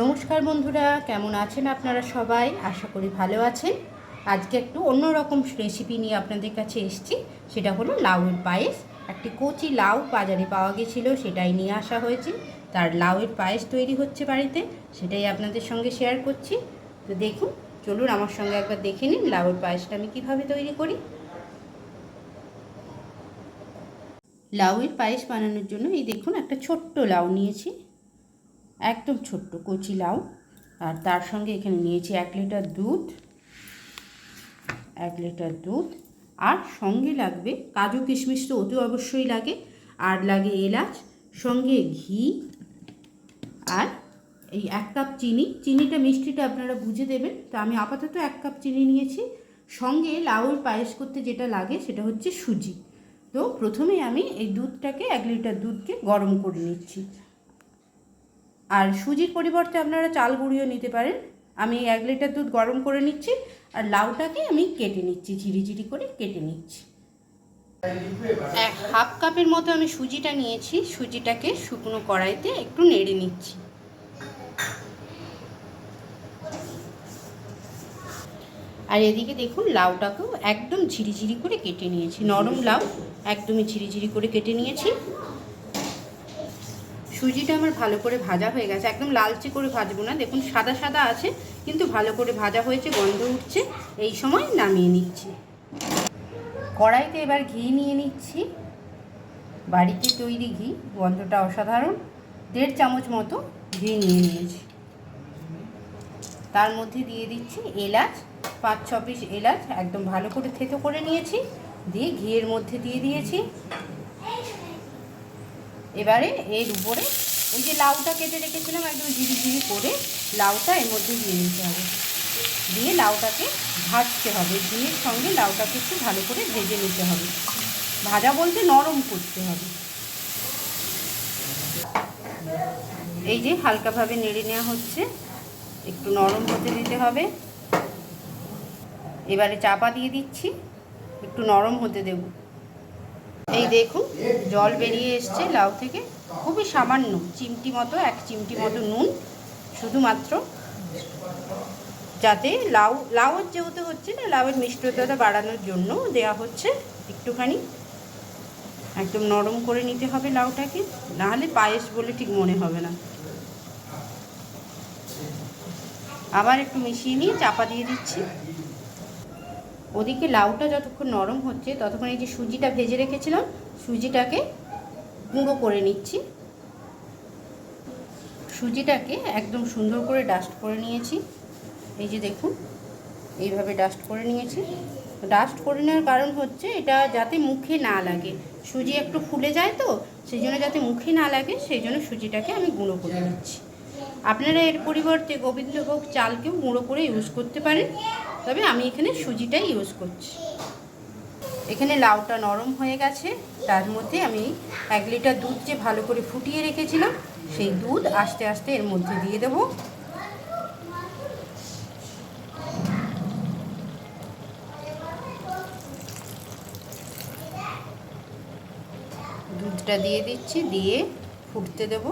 নমস্কার বন্ধুরা, কেমন আছেন আপনারা সবাই? আশা করি ভালো আছেন। আজকে একটু অন্যরকম রেসিপি নিয়ে আপনাদের কাছে এসেছি। সেটা হলো লাউয়ের পায়েস। একটি কচি লাউ বাজারে পাওয়া গেছিল, সেটাই নিয়ে আসা হয়েছে। তার লাউয়ের পায়েস তৈরি হচ্ছে বাড়িতে, সেটাই আপনাদের সঙ্গে শেয়ার করছি। তো দেখুন, চলুন আমার সঙ্গে একবার দেখে নিন লাউয়ের পায়েসটা আমি কীভাবে তৈরি করি। লাউয়ের পায়েস বানানোর জন্য এই দেখুন একটা ছোট্ট লাউ নিয়েছি। একদম ছোট্ট কচি লাউ। আর তার সঙ্গে এখানে নিয়েছি এক লিটার দুধ, এক লিটার দুধ। আর সঙ্গে লাগবে কাজু কিশমিশ তো অতি অবশ্যই লাগে। আর লাগে এলাচ, সঙ্গে ঘি আর এই এক কাপ চিনি। চিনিটা মিষ্টিটা আপনারা বুঝে দেবেন। তো আমি আপাতত এক কাপ চিনি নিয়েছি। সঙ্গে লাউয়ের পায়েস করতে যেটা লাগে সেটা হচ্ছে সুজি। তো প্রথমে আমি এই দুধটাকে এক লিটার দুধকে গরম করে নিচ্ছি। আর সুজির পরিবর্তে আপনারা চাল গুঁড়িও নিতে পারেন। আমি এক লিটার দুধ গরম করে নিচ্ছি আর লাউটাকে আমি কেটে নিচ্ছি, ঝিরিঝিরি করে কেটে নিচ্ছি। এক হাফ কাপের মতো আমি সুজিটা নিয়েছি, সুজিটাকে শুকনো কড়াইতে একটু নেড়ে নিচ্ছি। আর এদিকে দেখুন, লাউটাকেও একদম ঝিরিঝিরি করে কেটে নিয়েছি। নরম লাউ, একদমই ঝিরিঝিরি করে কেটে নিয়েছি। সুজিটা আমার ভালো করে ভাজা হয়ে গেছে। একদম লালচে করে ভাজবো না। দেখুন, সাদা সাদা আছে, কিন্তু ভালো করে ভাজা হয়েছে, গন্ধ উঠছে। এই সময় নামিয়ে নিচ্ছি। কড়াইতে এবার ঘি নিয়ে নিচ্ছি। বাড়িতে তৈরি ঘি, গন্ধটা অসাধারণ। দেড় চামচ মতো ঘি নিয়ে নিয়েছি। তার মধ্যে দিয়ে দিচ্ছি এলাচ, পাঁচ ছ পিস এলাচ, একদম ভালো করে থেতো করে নিয়েছি। দিয়ে ঘিয়ের মধ্যে দিয়ে দিয়েছি। এবারে এর উপরে ওই যে লাউটা কেটে রেখেছিলাম, একদম ঝিরি ঝিরি করে লাউটা এর মধ্যে দিয়ে নিতে হবে। দিয়ে লাউটাকে ভাজতে হবে। ঘিয়ের সঙ্গে লাউটাকে একটু ভালো করে ভেজে নিতে হবে। ভাজা বলতে নরম করতে হবে। এই যে হালকাভাবে নেড়ে নেওয়া হচ্ছে। একটু নরম হতে দিতে হবে। এবারে চাপা দিয়ে দিচ্ছি। একটু নরম হতে দেব। এই দেখুন, জল বেরিয়ে এসছে লাউ থেকে। খুবই সামান্য, চিমটি মতো, এক চিমটি মতো নুন শুধুমাত্র, যাতে লাউ, লাউয়ের যেহেতু হচ্ছে না, লাউয়ের মিষ্টতাটা বাড়ানোর জন্য দেয়া হচ্ছে একটুখানি। একদম নরম করে নিতে হবে লাউটাকে, নাহলে পায়েস বলে ঠিক মনে হবে না। আবার একটু মিশিয়ে নিয়ে চাপা দিয়ে দিচ্ছি। ওদিকে লাউটা যতক্ষণ নরম হচ্ছে, ততক্ষণ এই যে সুজিটা ভেজে রেখেছিলাম, সুজিটাকে গুঁড়ো করে নিচ্ছি। সুজিটাকে একদম সুন্দর করে ডাস্ট করে নিয়েছি। এই যে দেখুন, এইভাবে ডাস্ট করে নিয়েছি। ডাস্ট করে নেওয়ার কারণ হচ্ছে এটা যাতে মুখে না লাগে। সুজি একটু ফুলে যায় তো, সেই জন্য যাতে মুখে না লাগে, সেই জন্য সুজিটাকে আমি গুঁড়ো করে নিচ্ছি। আপনারা এর পরিবর্তে গোবিন্দভোগ চালকেও গুঁড়ো করে ইউজ করতে পারেন। তবে আমি এখানে সুজিটাই ইউজ করছি। এখানে লাউটা নরম হয়ে গেছে, তার মধ্যে আমি এক লিটার দুধ যে ভালো করে ফুটিয়ে রেখেছিলাম, সেই দুধ আস্তে আস্তে এর মধ্যে দিয়ে দেব। দুধটা দিয়ে দিচ্ছি, দিয়ে ফুটতে দেবো।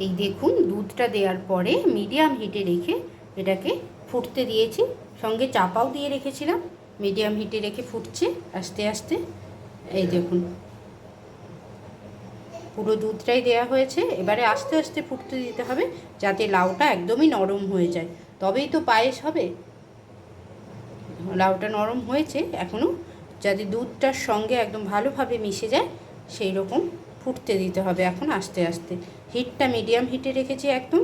এই দেখুন, দুধটা দেওয়ার পরে মিডিয়াম হিটে রেখে এটাকে ফুটতে দিয়েছি। সঙ্গে চাপাও দিয়ে রেখেছিলাম। মিডিয়াম হিটে রেখে ফুটছে আস্তে আস্তে। এই দেখুন। পুরো দুধটাই দেওয়া হয়েছে। এবারে আস্তে আস্তে ফুটতে দিতে হবে যাতে লাউটা একদমই নরম হয়ে যায়। তবেই তো পায়েস হবে। লাউটা নরম হয়েছে এখনও যাতে দুধটার সঙ্গে একদম ভালোভাবে মিশে যায় সেই রকম ফুটতে দিতে হবে এখন আস্তে আস্তে। হিটটা মিডিয়াম হিটে রেখেছি একদম।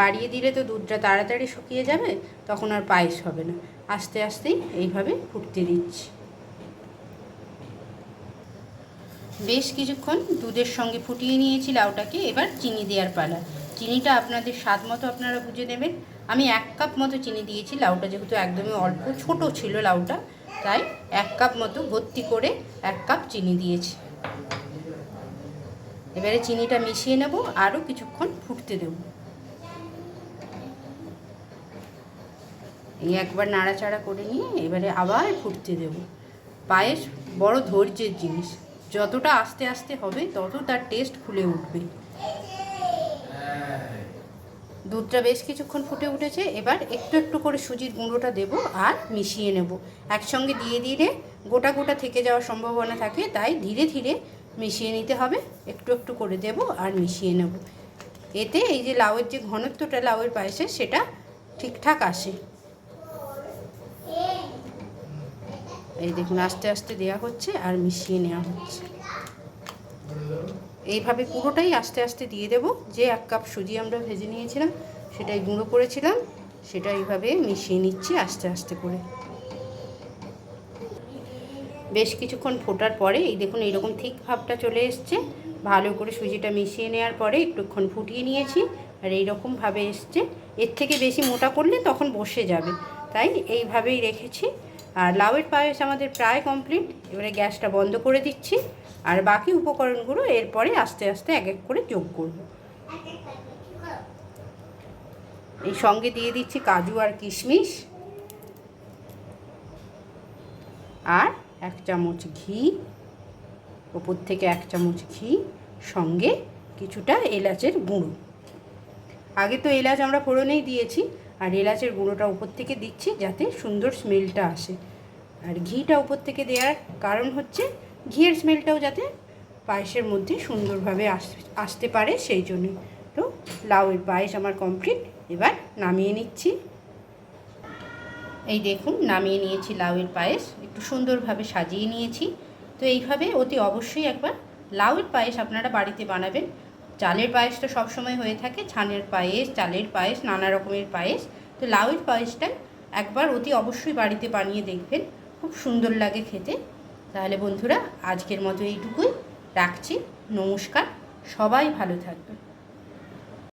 বাড়িয়ে দিলে তো দুধটা তাড়াতাড়ি শুকিয়ে যাবে, তখন আর পায়েস হবে না। আস্তে আস্তেই এইভাবে ফুটতে দিচ্ছি। বেশ কিছুক্ষণ দুধের সঙ্গে ফুটিয়ে নিয়েছি লাউটাকে, এবার চিনি দেওয়ার পালা। চিনিটা আপনাদের স্বাদ মতো আপনারা বুঝে নেবেন। আমি এক কাপ মতো চিনি দিয়েছি, লাউটা যেহেতু একদমই অল্প, ছোট ছিল লাউটা, তাই এক কাপ মতো ভর্তি করে এক কাপ চিনি দিয়েছি। এবারে চিনিটা মিশিয়ে নেব, আরও কিছুক্ষণ ফুটতে দেব। এই একবার নাড়াচাড়া করে নিয়ে এবারে আবার ফুটতে দেব। পায়েস বড় ধৈর্যের জিনিস। যতটা আস্তে আস্তে হবে, তত তার টেস্ট খুলে উঠবে। দুধটা বেশ কিছুক্ষণ ফুটে উঠেছে, এবার একটু একটু করে সুজির গুঁড়োটা দেব আর মিশিয়ে নেব। একসঙ্গে দিয়ে দিলে গোটা গোটা থেকে যাওয়ার সম্ভাবনা থাকে, তাই ধীরে ধীরে মিশিয়ে নিতে হবে। একটু একটু করে দেব আর মিশিয়ে নেব। এতে এই যে লাউয়ের যে ঘনত্বটা, লাউয়ের পায়েসে সেটা ঠিকঠাক আসে। এই দেখুন, আস্তে আস্তে দেওয়া হচ্ছে আর মিশিয়ে নেওয়া হচ্ছে। এইভাবে পুরোটাই আস্তে আস্তে দিয়ে দেব। যে এক কাপ সুজি আমরা ভেজে নিয়েছিলাম, সেটাই গুঁড়ো করেছিলাম, সেটা এইভাবে মিশিয়ে নিচ্ছি আস্তে আস্তে করে। বেশ কিছুক্ষণ ফোটার পরে, এই দেখুন এইরকম ঠিক ভাবটা চলে এসছে। ভালো করে সুজিটা মিশিয়ে নেওয়ার পরে একটুক্ষণ ফুটিয়ে নিয়েছি, আর এইরকমভাবে এসছে। এর থেকে বেশি মোটা করলে তখন বসে যাবে। তাই এইভাবেই রেখেছি। আর লাউয়ের পায়েস আমাদের প্রায় কমপ্লিট এবারে গ্যাসটা বন্ধ করে দিচ্ছি। আর বাকি উপকরণগুলো এরপরে আস্তে আস্তে এক এক করে যোগ করব। এই সঙ্গে দিয়ে দিচ্ছি কাজু আর কিশমিশ। আর এক চামচ ঘি। ওপর থেকে এক চামচ ঘি। সঙ্গে কিছুটা এলাচের গুঁড়ো। আগে তো এলাচ আমরা ফোড়নেই দিয়েছি। আর এলাচের গুঁড়োটা উপর থেকে দিচ্ছি যাতে সুন্দর স্মেলটা আসে। আর ঘিটা উপর থেকে দেওয়ার কারণ হচ্ছে, ঘিয়ের স্মেলটাও যাতে পায়েসের মধ্যে সুন্দরভাবে আসতে পারে সেই জন্যই তো লাউয়ের পায়েস আমার কমপ্লিট এবার নামিয়ে নিচ্ছি। এই দেখুন, নামিয়ে নিয়েছি লাউয়ের পায়েস। একটু সুন্দরভাবে সাজিয়ে নিয়েছি। তো এইভাবে অতি অবশ্যই একবার লাউয়ের পায়েস আপনারা বাড়িতে বানাবেন। চালের পায়েস তো সবসময় হয়ে থাকে, ছানের পায়েস, চালের পায়েস, নানা রকমের পায়েস। তো লাউয়ের পায়েসটা একবার অতি অবশ্যই বাড়িতে বানিয়ে দেখবেন, খুব সুন্দর লাগে খেতে। তাহলে বন্ধুরা, আজকের মতো এইটুকুই। রাখছি। নমস্কার। সবাই ভালো থাকবে